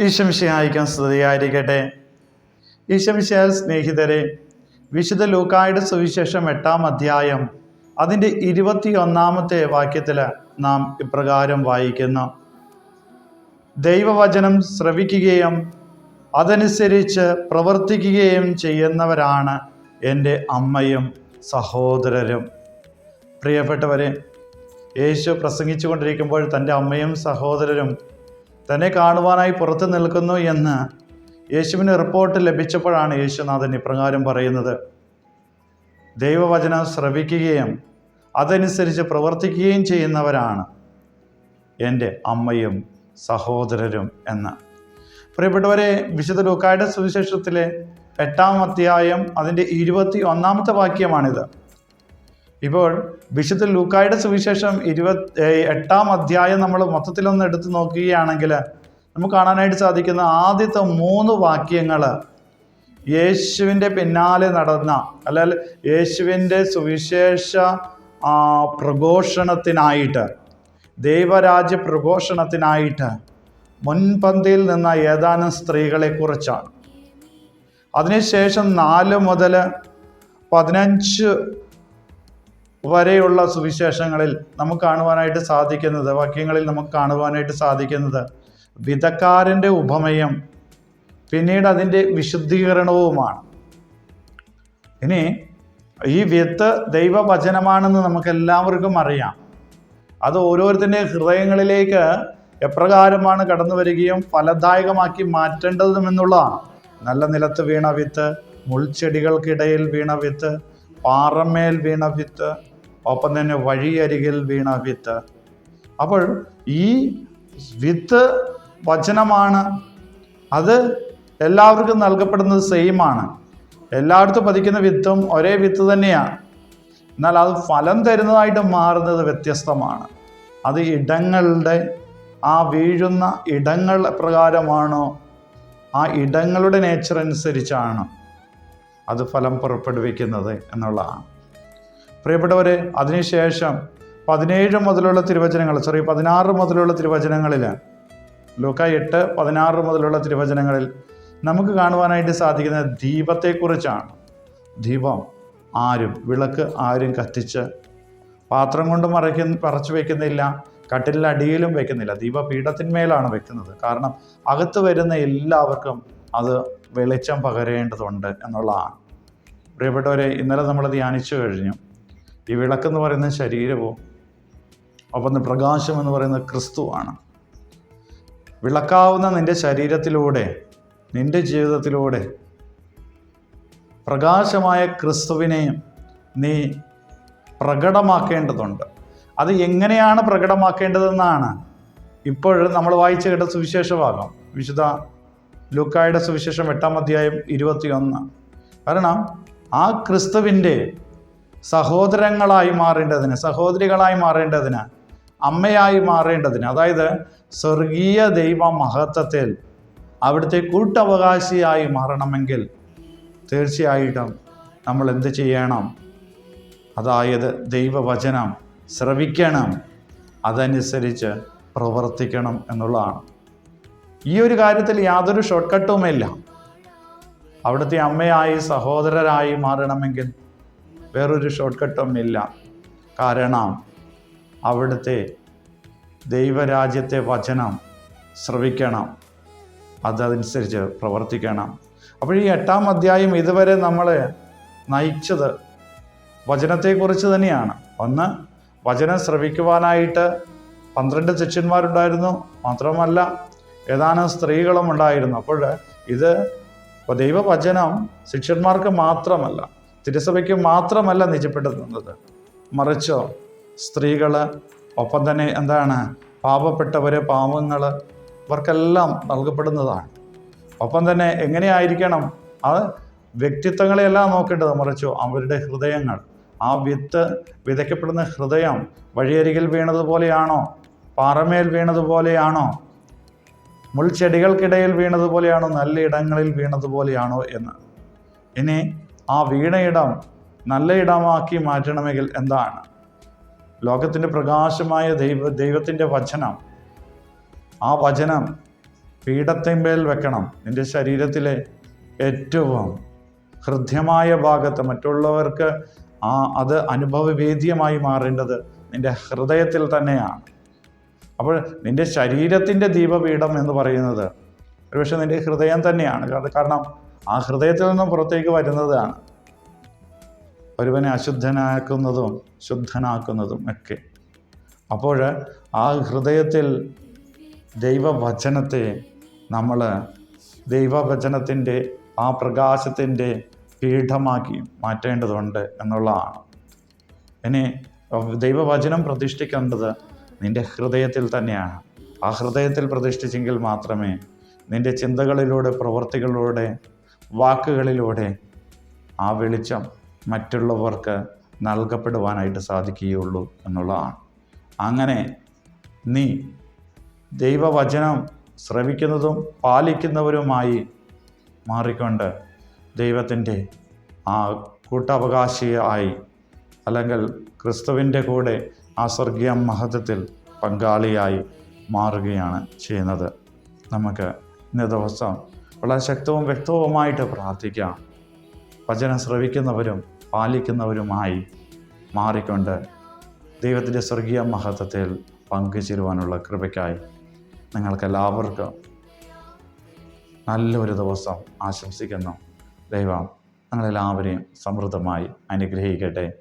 ഈശംശിഹായിക്കാൻ സ്തുതിയായിരിക്കട്ടെ. ഈശംശിയാൽ സ്നേഹിതരെ വിശുദ്ധ ലൂക്കായുടെ സുവിശേഷം എട്ടാം അധ്യായം അതിന്റെ ഇരുപത്തിയൊന്നാമത്തെ വാക്യത്തിൽ നാം ഇപ്രകാരം വായിക്കുന്നു. ദൈവവചനം ശ്രവിക്കുകയും അതനുസരിച്ച് പ്രവർത്തിക്കുകയും ചെയ്യുന്നവരാണ് എന്റെ അമ്മയും സഹോദരരും. പ്രിയപ്പെട്ടവരെ യേശു പ്രസംഗിച്ചു കൊണ്ടിരിക്കുമ്പോൾ തന്റെ അമ്മയും സഹോദരരും തന്നെ കാണുവാനായി പുറത്തു നിൽക്കുന്നു എന്ന് യേശുവിന് റിപ്പോർട്ട് ലഭിച്ചപ്പോഴാണ് യേശുനാഥൻ ഇപ്രകാരം പറയുന്നത്. ദൈവവചനം ശ്രവിക്കുകയും അതനുസരിച്ച് പ്രവർത്തിക്കുകയും ചെയ്യുന്നവരാണ് എന്റെ അമ്മയും സഹോദരരും എന്ന്. പ്രിയപ്പെട്ടവരെ വിശുദ്ധ ലൂക്കായുടെ സുവിശേഷത്തിലെ എട്ടാം അധ്യായം അതിന്റെ ഇരുപത്തി ഒന്നാമത്തെ വാക്യമാണിത്. ഇപ്പോൾ വിശുദ്ധ ലൂക്കായുടെ സുവിശേഷം ഇരുപത്തി എട്ടാം അധ്യായം നമ്മൾ മൊത്തത്തിലൊന്ന് എടുത്ത് നോക്കുകയാണെങ്കിൽ നമുക്ക് കാണാനായിട്ട് സാധിക്കുന്ന ആദ്യത്തെ മൂന്ന് വാക്യങ്ങൾ യേശുവിന്റെ പിന്നാലെ നടന്ന അല്ലെങ്കിൽ യേശുവിന്റെ സുവിശേഷ പ്രഘോഷണത്തിനായിട്ട് ദൈവരാജ്യ പ്രഘോഷണത്തിനായിട്ട് മുൻപന്തിയിൽ നിന്ന ഏതാനും സ്ത്രീകളെക്കുറിച്ചാണ്. അതിനുശേഷം നാല് മുതൽ പതിനഞ്ച് വരെയുള്ള സുവിശേഷങ്ങളിൽ നമുക്ക് കാണുവാനായിട്ട് സാധിക്കുന്നത് വാക്യങ്ങളിൽ നമുക്ക് കാണുവാനായിട്ട് സാധിക്കുന്നത് വിധക്കാരന്റെ ഉപമയം പിന്നീട് അതിന്റെ വിശുദ്ധീകരണവുമാണ്. ഇനി ഈ വിത്ത് ദൈവവചനമാണെന്ന് നമുക്ക് എല്ലാവർക്കും അറിയാം. അത് ഓരോരുത്തരുടെ ഹൃദയങ്ങളിലേക്ക് എപ്രകാരമാണ് കടന്നു വരികയും ഫലദായകമാക്കി മാറ്റേണ്ടതുമെന്നുള്ളതാണ് നല്ല നിലത്ത് വീണ വിത്ത് മുൾച്ചെടികൾക്കിടയിൽ വീണ വിത്ത് പാറമേൽ വീണ വിത്ത് ഒപ്പം തന്നെ വഴിയരികിൽ വീണ വിത്ത്. അപ്പോൾ ഈ വിത്ത് വചനമാണ്. അത് എല്ലാവർക്കും നൽകപ്പെടുന്നത് സെയിമാണ് എല്ലായിടത്തും പതിക്കുന്ന വിത്തും ഒരേ വിത്ത് തന്നെയാണ്. എന്നാൽ അത് ഫലം തരുന്നതായിട്ട് മാറുന്നത് വ്യത്യസ്തമാണ്. അത് ഇടങ്ങളുടെ ആ വീഴുന്ന ഇടങ്ങൾ പ്രകാരമാണോ? ആ ഇടങ്ങളുടെ നേച്ചർ അനുസരിച്ചാണ്. അത് ഫലം പുറപ്പെടുവിക്കുന്നത് എന്നുള്ളതാണ്. പ്രിയപ്പെട്ടവരെ അതിനുശേഷം പതിനേഴ് മുതലുള്ള തിരുവചനങ്ങൾ സോറി പതിനാറ് മുതലുള്ള തിരുവചനങ്ങളിൽ ലൂക്ക എട്ട് പതിനാറ് മുതലുള്ള തിരുവചനങ്ങളിൽ നമുക്ക് കാണുവാനായിട്ട് സാധിക്കുന്ന ദീപത്തെക്കുറിച്ചാണ്. ദീപം ആരും വിളക്ക് ആരും കത്തിച്ച് പാത്രം കൊണ്ട് മറയ്ക്കുന്ന പറച്ചു വയ്ക്കുന്നില്ല കട്ടിലിന്റെ അടിയിലും വെക്കുന്നില്ല. ദീപപീഠത്തിന്മേലാണ് വെക്കുന്നത്. കാരണം അകത്ത് വരുന്ന എല്ലാവർക്കും അത് വെളിച്ചം പകരേണ്ടതുണ്ട് എന്നുള്ളതാണ്. പ്രിയപ്പെട്ടവരെ ഇന്നലെ നമ്മൾ ധ്യാനിച്ചു കഴിഞ്ഞു. ഈ വിളക്കെന്ന് പറയുന്ന ശരീരവും ഒപ്പം പ്രകാശം എന്ന് പറയുന്നത് ക്രിസ്തുവാണ്. വിളക്കാവുന്ന നിന്റെ ശരീരത്തിലൂടെ നിന്റെ ജീവിതത്തിലൂടെ പ്രകാശമായ ക്രിസ്തുവിനെയും നീ പ്രകടമാക്കേണ്ടതുണ്ട്. അത് എങ്ങനെയാണ് പ്രകടമാക്കേണ്ടതെന്നാണ് ഇപ്പോൾ നമ്മൾ വായിച്ചു കേട്ട സുവിശേഷ ഭാഗം വിശുദ്ധ ലൂക്കായുടെ സുവിശേഷം എട്ടാം അധ്യായം ഇരുപത്തിയൊന്ന്. കാരണം ആ ക്രിസ്തുവിന്റെ സഹോദരങ്ങളായി മാറേണ്ടതിന് സഹോദരികളായി മാറേണ്ടതിന് അമ്മയായി മാറേണ്ടതിന് അതായത് സ്വർഗീയ ദൈവ മഹത്വത്തിൽ അവിടുത്തെ കൂട്ടവകാശിയായി മാറണമെങ്കിൽ തീർച്ചയായിട്ടും നമ്മൾ എന്ത് ചെയ്യണം? അതായത് ദൈവവചനം ശ്രവിക്കണം. അതനുസരിച്ച് പ്രവർത്തിക്കണം എന്നുള്ളതാണ്. ഈ ഒരു കാര്യത്തിൽ യാതൊരു ഷോർട്ട് കട്ടുമില്ല അവിടുത്തെ അമ്മയായി സഹോദരരായി മാറണമെങ്കിൽ വേറൊരു ഷോർട്ട് കട്ടും ഇല്ല കാരണം അവിടുത്തെ ദൈവരാജ്യത്തെ വചനം ശ്രവിക്കണം. അതനുസരിച്ച് പ്രവർത്തിക്കണം. അപ്പോൾ ഈ എട്ടാം അധ്യായം ഇതുവരെ നമ്മൾ നയിച്ചത് വചനത്തെക്കുറിച്ച് തന്നെയാണ്. ഒന്ന് വചനം ശ്രവിക്കുവാനായിട്ട് പന്ത്രണ്ട് ശിഷ്യന്മാരുണ്ടായിരുന്നു. മാത്രമല്ല ഏതാനും സ്ത്രീകളും ഉണ്ടായിരുന്നു. അപ്പോൾ ഇത് ദൈവവചനം ശിഷ്യന്മാർക്ക് മാത്രമല്ല തിരുസഭയ്ക്ക് മാത്രമല്ല നിജപ്പെടുത്തുന്നത്. മറിച്ചോ സ്ത്രീകൾ ഒപ്പം തന്നെ എന്താണ് പാപപ്പെട്ടവർ പാവങ്ങൾ ഇവർക്കെല്ലാം നൽകപ്പെടുന്നതാണ്. ഒപ്പം തന്നെ എങ്ങനെയായിരിക്കണം അത് വ്യക്തിത്വങ്ങളെയെല്ലാം നോക്കേണ്ടത്? മറിച്ചു അവരുടെ ഹൃദയങ്ങൾ ആ വിത്ത് വിതയ്ക്കപ്പെടുന്ന ഹൃദയം വഴിയരികിൽ വീണതുപോലെയാണോ? പാറമേൽ വീണതുപോലെയാണോ? മുൾച്ചെടികൾക്കിടയിൽ വീണതുപോലെയാണോ? നല്ല ഇടങ്ങളിൽ വീണതുപോലെയാണോ എന്ന്. ഇനി ആ വീണയിടം നല്ല ഇടമാക്കി മാറ്റണമെങ്കിൽ എന്താണ്? ലോകത്തിന്റെ പ്രകാശമായ ദൈവ ദൈവത്തിന്റെ വചനം. ആ വചനം പീഠത്തിൻമേൽ വെക്കണം. നിന്റെ ശരീരത്തിലെ ഏറ്റവും ഹൃദ്യമായ ഭാഗത്ത് മറ്റുള്ളവർക്ക് ആ അത് അനുഭവവേദ്യമായി മാറേണ്ടത് നിന്റെ ഹൃദയത്തിൽ തന്നെയാണ്. അപ്പോൾ നിന്റെ ശരീരത്തിന്റെ ദീപപീഠം എന്ന് പറയുന്നത് ഒരുപക്ഷെ നിന്റെ ഹൃദയം തന്നെയാണ്. കാരണം ആ ഹൃദയത്തിൽ നിന്നും പുറത്തേക്ക് വരുന്നതാണ്. ഒരുവനെ അശുദ്ധനാക്കുന്നതും ശുദ്ധനാക്കുന്നതും ഒക്കെ. അപ്പോൾ ആ ഹൃദയത്തിൽ ദൈവവചനത്തെ നമ്മൾ ദൈവവചനത്തിന്റെ ആ പ്രകാശത്തിന്റെ പീഠമാക്കി മാറ്റേണ്ടതുണ്ട് എന്നുള്ളതാണ്. ഇനി ദൈവവചനം പ്രതിഷ്ഠിക്കേണ്ടത് നിന്റെ ഹൃദയത്തിൽ തന്നെയാണ് ആ ഹൃദയത്തിൽ പ്രതിഷ്ഠിച്ചെങ്കിൽ മാത്രമേ നിന്റെ ചിന്തകളിലൂടെ പ്രവൃത്തികളിലൂടെ വാക്കുകളിലൂടെ ആ വെളിച്ചം മറ്റുള്ളവർക്ക് നൽകപ്പെടുവാനായിട്ട് സാധിക്കുകയുള്ളൂ എന്നുള്ളതാണ്. അങ്ങനെ നീ ദൈവവചനം ശ്രവിക്കുന്നതും പാലിക്കുന്നവരുമായി മാറിക്കൊണ്ട് ദൈവത്തിന്റെ ആ കൂട്ടവകാശിയായി അല്ലെങ്കിൽ ക്രിസ്തുവിന്റെ കൂടെ ആ സ്വർഗീയ മഹത്വത്തിൽ പങ്കാളിയായി മാറുകയാണ് ചെയ്യുന്നത്. നമുക്ക് ഇന്ന ദിവസം വളരെ ശക്തവും വ്യക്തവുമായിട്ട് പ്രാർത്ഥിക്കാം. വചനം ശ്രവിക്കുന്നവരും പാലിക്കുന്നവരുമായി മാറിക്കൊണ്ട് ദൈവത്തിന്റെ സ്വർഗീയ മഹത്വത്തിൽ പങ്കുചേരുവാനുള്ള കൃപയ്ക്കായി നിങ്ങൾക്കെല്ലാവർക്കും നല്ലൊരു ദിവസം ആശംസിക്കുന്നു. ദൈവം നിങ്ങളെല്ലാവരെയും സമൃദ്ധമായി അനുഗ്രഹിക്കട്ടെ.